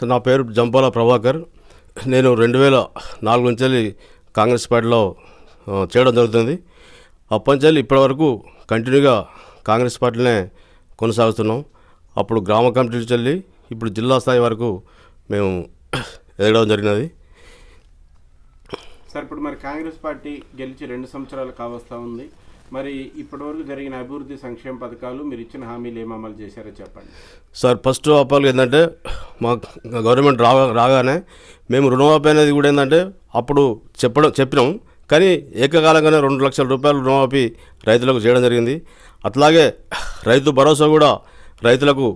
Sir నా పేరు జంపాల ప్రభాకర్. నేను రెండు వేల నాలుగు నుంచి కాంగ్రెస్ పార్టీలో చేయడం జరుగుతుంది. అప్పటి నుంచి వెళ్ళి ఇప్పటివరకు కంటిన్యూగా కాంగ్రెస్ పార్టీనే కొనసాగుతున్నాం. అప్పుడు గ్రామ కమిటీ నుంచి వెళ్ళి ఇప్పుడు జిల్లా స్థాయి వరకు మేము ఎదగడం జరిగినది. సార్ ఇప్పుడు మరి కాంగ్రెస్ పార్టీ గెలిచి రెండు సంవత్సరాలు కావస్తా ఉంది. మరి ఇప్పటివరకు జరిగిన అభివృద్ధి సంక్షేమ పథకాలు మీరు ఇచ్చిన హామీలు ఏం అమలు చేశారో చెప్పండి. సార్ ఫస్ట్ ఆఫ్ ఆల్ ఏంటంటే మా గవర్నమెంట్ రాగా రాగానే మేము రుణమాఫీ అనేది కూడా ఏంటంటే అప్పుడు చెప్పడం చెప్పినాం. కానీ ఏకకాలంగానే రెండు లక్షల రూపాయలు రుణమాఫీ రైతులకు చేయడం జరిగింది. అట్లాగే రైతు భరోసా కూడా రైతులకు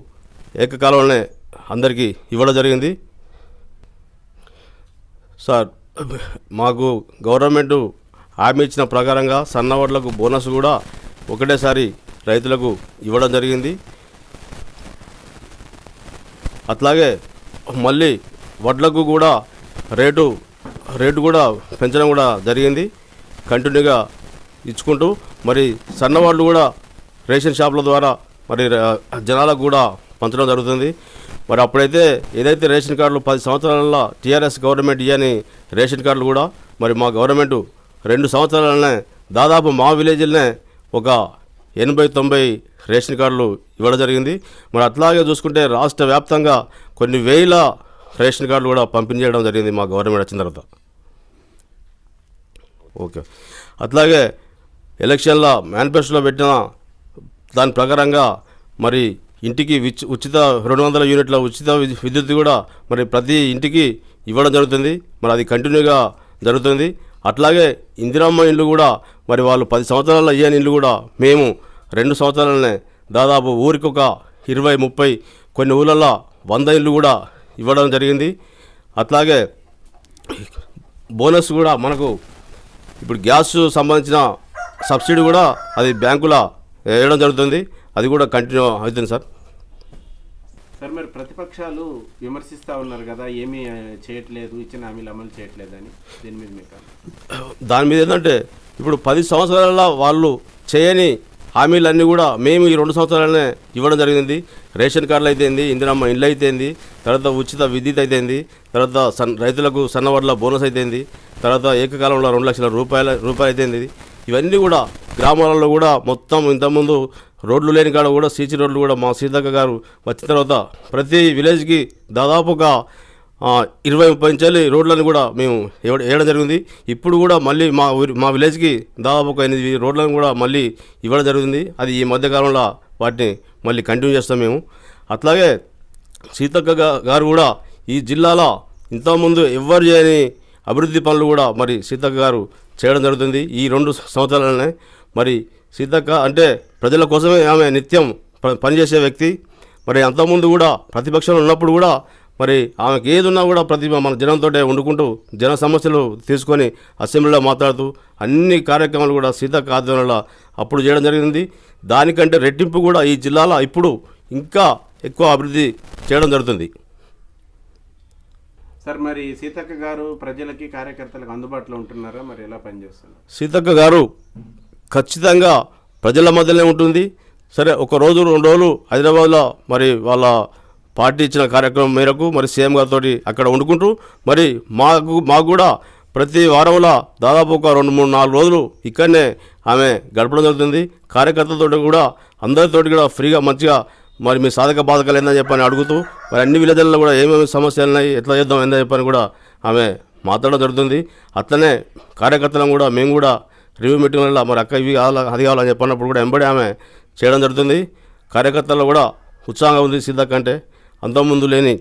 ఏకకాలంలోనే అందరికీ ఇవ్వడం జరిగింది. సార్ మాకు గవర్నమెంటు హామీ ఇచ్చిన ప్రకారంగా సన్నవడ్లకు బోనస్ కూడా ఒకటేసారి రైతులకు ఇవ్వడం జరిగింది. అట్లాగే మళ్ళీ వడ్లకు కూడా రేటు రేటు కూడా పెంచడం కూడా జరిగింది. కంటిన్యూగా ఇచ్చుకుంటూ మరి సన్నవాళ్ళు కూడా రేషన్ షాపుల ద్వారా మరి జనాలకు కూడా పంచడం జరుగుతుంది. మరి అప్పుడైతే ఏదైతే రేషన్ కార్డులు పది సంవత్సరాలలో టీఆర్ఎస్ గవర్నమెంట్ ఇవ్వని రేషన్ కార్డులు కూడా మరి మా గవర్నమెంట్ రెండు సంవత్సరాలనే దాదాపు మా విలేజ్లోనే ఒక ఎనభై తొంభై రేషన్ కార్డులు ఇవ్వడం జరిగింది. మరి అట్లాగే చూసుకుంటే రాష్ట్ర వ్యాప్తంగా కొన్ని వేల రేషన్ కార్డులు కూడా పంపిణీ చేయడం జరిగింది మా గవర్నమెంట్ వచ్చిన తర్వాత. ఓకే. అట్లాగే ఎలక్షన్ల మేనిఫెస్టోలో పెట్టిన దాని ప్రకారంగా మరి ఇంటికి ఉచిత రెండు వందల యూనిట్ల ఉచిత విద్యుత్ కూడా మరి ప్రతి ఇంటికి ఇవ్వడం జరుగుతుంది. మరి అది కంటిన్యూగా జరుగుతుంది. అట్లాగే ఇందిరమ్మ ఇల్లు కూడా మరి వాళ్ళు పది సంవత్సరాలు అయ్యాని ఇల్లు కూడా మేము రెండు సంవత్సరాలనే దాదాపు ఊరికి ఒక ఇరవై ముప్పై కొన్ని ఊళ్ళల్లో వంద ఇల్లు కూడా ఇవ్వడం జరిగింది. అట్లాగే బోనస్ కూడా మనకు ఇప్పుడు గ్యాస్ సంబంధించిన సబ్సిడీ కూడా అది బ్యాంకులో వేయడం జరుగుతుంది. అది కూడా కంటిన్యూ అవుతుంది సార్. సార్ మరి ప్రతిపక్షాలు విమర్శిస్తూ ఉన్నారు కదా ఏమీ చేయట్లేదు ఇచ్చిన హామీలు అమలు చేయట్లేదని. దీని మీద మీకు దాని మీద ఏంటంటే ఇప్పుడు పది సంవత్సరాల వాళ్ళు చేయని హామీలన్నీ కూడా మేము ఈ రెండు సంవత్సరాలనే ఇవ్వడం జరిగింది. రేషన్ కార్డులు అయితేంది ఇందిరమ్మ ఇళ్ళు అయితేంది తర్వాత ఉచిత విద్యుత్ అయితేంది తర్వాత సన్ రైతులకు సన్నవడ్ల బోనస్ అయితేంది తర్వాత ఏకకాలంలో రెండు లక్షల రూపాయల రూపాయలు అయితేంది ఇవన్నీ కూడా గ్రామాలలో కూడా మొత్తం ఇంతకుముందు రోడ్లు లేని కాడ కూడా సీసీ రోడ్లు కూడా మా సీతక్క గారు వచ్చిన తర్వాత ప్రతి విలేజ్కి దాదాపు ఒక ఇరవై ముప్పై ఇంచాలి రోడ్లను కూడా మేము వేయడం జరిగింది. ఇప్పుడు కూడా మళ్ళీ మా ఊరి మా విలేజ్కి దాదాపు ఒక ఎనిమిది రోడ్లను కూడా మళ్ళీ ఇవ్వడం జరుగుతుంది అది ఈ మధ్యకాలంలో వాటిని మళ్ళీ కంటిన్యూ చేస్తాం మేము. అట్లాగే సీతక్క గారు కూడా ఈ జిల్లాలో ఇంతకుముందు ఎవ్వరు చేయని అభివృద్ధి పనులు కూడా మరి సీతక్క గారు చేయడం జరుగుతుంది. ఈ రెండు సంవత్సరాలనే. మరి సీతక్క అంటే ప్రజల కోసమే ఆమె నిత్యం పనిచేసే వ్యక్తి. మరి అంతకుముందు కూడా ప్రతిపక్షంలో ఉన్నప్పుడు కూడా మరి ఆమెకి ఏది ఉన్నా కూడా ప్రతి మన జనంతో వండుకుంటూ జన సమస్యలు తీసుకొని అసెంబ్లీలో మాట్లాడుతూ అన్ని కార్యక్రమాలు కూడా సీతక్క ఆధ్వర్యంలో అప్పుడు చేయడం జరిగింది. దానికంటే రెట్టింపు కూడా ఈ జిల్లాలో ఇప్పుడు ఇంకా ఎక్కువ అభివృద్ధి చేయడం జరుగుతుంది. సార్ మరి సీతక్క గారు ప్రజలకి కార్యకర్తలకు అందుబాటులో ఉంటున్నారా? మరి ఎలా పనిచేస్తున్నారు? సీతక్క గారు ఖచ్చితంగా ప్రజల మధ్యనే ఉంటుంది. సరే ఒక రోజు రెండు రోజులు హైదరాబాద్లో మరి వాళ్ళ పార్టీ ఇచ్చిన కార్యక్రమం మేరకు మరి సీఎం గారితో అక్కడ వండుకుంటూ మరి మాకు మాకు కూడా ప్రతి వారంలో దాదాపు ఒక రెండు మూడు నాలుగు రోజులు ఇక్కడనే ఆమె గడపడం జరుగుతుంది. కార్యకర్తలతో కూడా అందరితో కూడా ఫ్రీగా మంచిగా మరి మీ సాధక బాధకాలు ఏందని చెప్పని అడుగుతూ మరి అన్ని విలేజ్లలో కూడా ఏమేమి సమస్యలు ఉన్నాయి ఎట్లా చేద్దాం ఏందని చెప్పని కూడా ఆమె మాట్లాడడం జరుగుతుంది. అట్లనే కార్యకర్తలను కూడా మేము కూడా రివ్యూ మీటింగ్లలో మరి అక్క ఇవి కావాలా అది కావాలని చెప్పినప్పుడు కూడా వెంబడి ఆమె చేయడం జరుగుతుంది. కార్యకర్తలు కూడా ఉత్సాహంగా ఉంది సిద్ధక్క అంటే అంతకుముందు లేని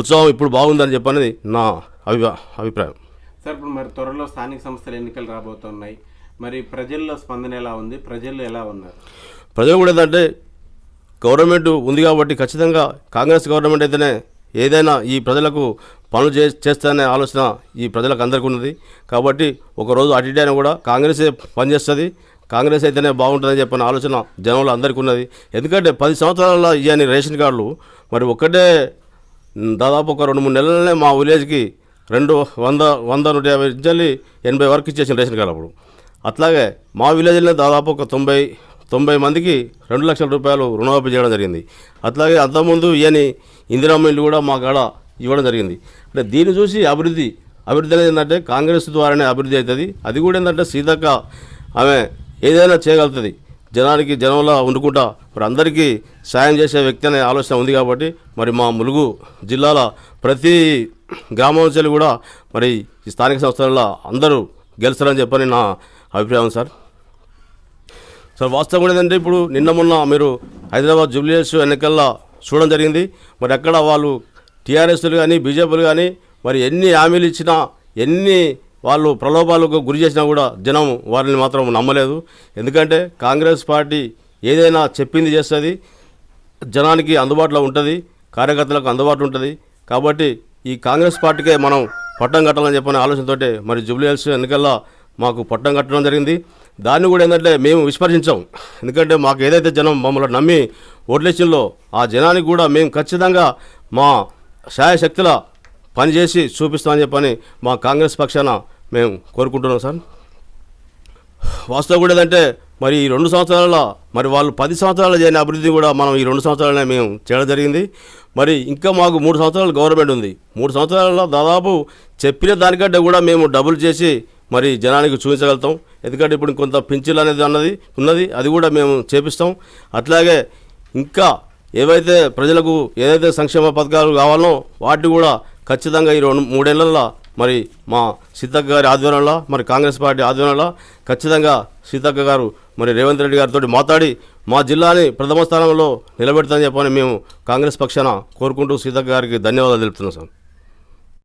ఉత్సాహం ఇప్పుడు బాగుందని చెప్పనేది నా అభి అభిప్రాయం. సార్ ఇప్పుడు మరి త్వరలో స్థానిక సంస్థల ఎన్నికలు రాబోతున్నాయి. మరి ప్రజల్లో స్పందన ఎలా ఉంది? ప్రజలు ఎలా ఉన్నారు? ప్రజలు కూడా ఏంటంటే గవర్నమెంట్ ఉంది కాబట్టి ఖచ్చితంగా కాంగ్రెస్ గవర్నమెంట్ అయితేనే ఏదైనా ఈ ప్రజలకు పనులు చే చేస్తానే ఆలోచన ఈ ప్రజలకు అందరికీ ఉన్నది కాబట్టి ఒకరోజు అటు ఇటు అయినా కూడా కాంగ్రెసే పనిచేస్తుంది. కాంగ్రెస్ అయితేనే బాగుంటుందని చెప్పిన ఆలోచన జనంలో అందరికీ ఉన్నది ఎందుకంటే పది సంవత్సరాల ఇవన్నీ రేషన్ కార్డులు మరి ఒక్కటే దాదాపు ఒక రెండు మూడు నెలలనే మా విలేజ్కి రెండు వంద వంద నూట యాభై నుంచి ఎనభై వరకు ఇచ్చేసిన రేషన్ కార్డు అప్పుడు. అట్లాగే మా విలేజ్లో దాదాపు ఒక తొంభై తొంభై మందికి రెండు లక్షల రూపాయలు రుణమాఫీ చేయడం జరిగింది. అట్లాగే అంతకుముందు ఇయని ఇందిరామ్మ ఇల్లు కూడా మా కాడ ఇవ్వడం జరిగింది. అంటే దీన్ని చూసి అభివృద్ధి అభివృద్ధి అనేది ఏంటంటే కాంగ్రెస్ ద్వారానే అభివృద్ధి అవుతుంది. అది కూడా ఏంటంటే సీతక్క ఆమె ఏదైనా చేయగలుగుతుంది. జనానికి జనంలో వండుకుంటా మరి అందరికీ సాయం చేసే వ్యక్తి అనే ఆలోచన ఉంది కాబట్టి మరి మా ములుగు జిల్లాల ప్రతి గ్రామాంశాలు కూడా మరి ఈ స్థానిక సంస్థలలో అందరూ గెలుస్తారని చెప్పని నా అభిప్రాయం సార్. సార్ వాస్తవం కూడా ఏంటంటే ఇప్పుడు నిన్న మొన్న మీరు హైదరాబాద్ జూబ్లీస్ ఎన్నికల్లో చూడడం జరిగింది. మరి అక్కడ వాళ్ళు టీఆర్ఎస్లు కానీ బీజేపీలు కానీ మరి ఎన్ని హామీలు ఇచ్చినా ఎన్ని వాళ్ళు ప్రలోభాలకు గురి చేసినా కూడా జనం వారిని మాత్రం నమ్మలేదు. ఎందుకంటే కాంగ్రెస్ పార్టీ ఏదైనా చెప్పింది చేస్తుంది జనానికి అందుబాటులో ఉంటుంది కార్యకర్తలకు అందుబాటులో ఉంటుంది. కాబట్టి ఈ కాంగ్రెస్ పార్టీకే మనం పట్టం కట్టాలని చెప్పని ఆలోచనతోటే మరి జూబ్లీహిల్స్ ఎన్నికల్లో మాకు పట్టం కట్టడం జరిగింది. దాన్ని కూడా ఏంటంటే మేము విస్మరించాం. ఎందుకంటే మాకు ఏదైతే జనం మమ్మల్ని నమ్మి ఓట్లేసిందో ఆ జనానికి కూడా మేము ఖచ్చితంగా మా శాయశక్తుల పనిచేసి చూపిస్తామని చెప్పని మా కాంగ్రెస్ పక్షాన మేము కోరుకుంటున్నాం సార్. వాస్తవం కూడా ఏంటంటే మరి ఈ రెండు సంవత్సరాల మరి వాళ్ళు పది సంవత్సరాలు చేయని అభివృద్ధి కూడా మనం ఈ రెండు సంవత్సరాలనే మేము చేయడం జరిగింది. మరి ఇంకా మాకు మూడు సంవత్సరాలు గవర్నమెంట్ ఉంది. మూడు సంవత్సరాలలో దాదాపు చెప్పిన దానికంటే కూడా మేము డబుల్ చేసి మరి జనానికి చూపించగలుగుతాం. ఎందుకంటే ఇప్పుడు కొంత పింఛన్లు అనేది అన్నది ఉన్నది అది కూడా మేము చేపిస్తాం. అట్లాగే ఇంకా ఏవైతే ప్రజలకు ఏదైతే సంక్షేమ పథకాలు కావాలనో వాటిని కూడా ఖచ్చితంగా ఈ రెండు మూడేళ్ళలో మరి మా సీతక్క గారి ఆధ్వర్యంలో మరి కాంగ్రెస్ పార్టీ ఆధ్వర్యంలో ఖచ్చితంగా సీతక్క గారు మరి రేవంత్ రెడ్డి గారితో మాట్లాడి మా జిల్లాని ప్రథమ స్థానంలో నిలబెడతామని చెప్పని మేము కాంగ్రెస్ పక్షాన కోరుకుంటూ సీతక్క గారికి ధన్యవాదాలు తెలుపుతున్నాం సార్.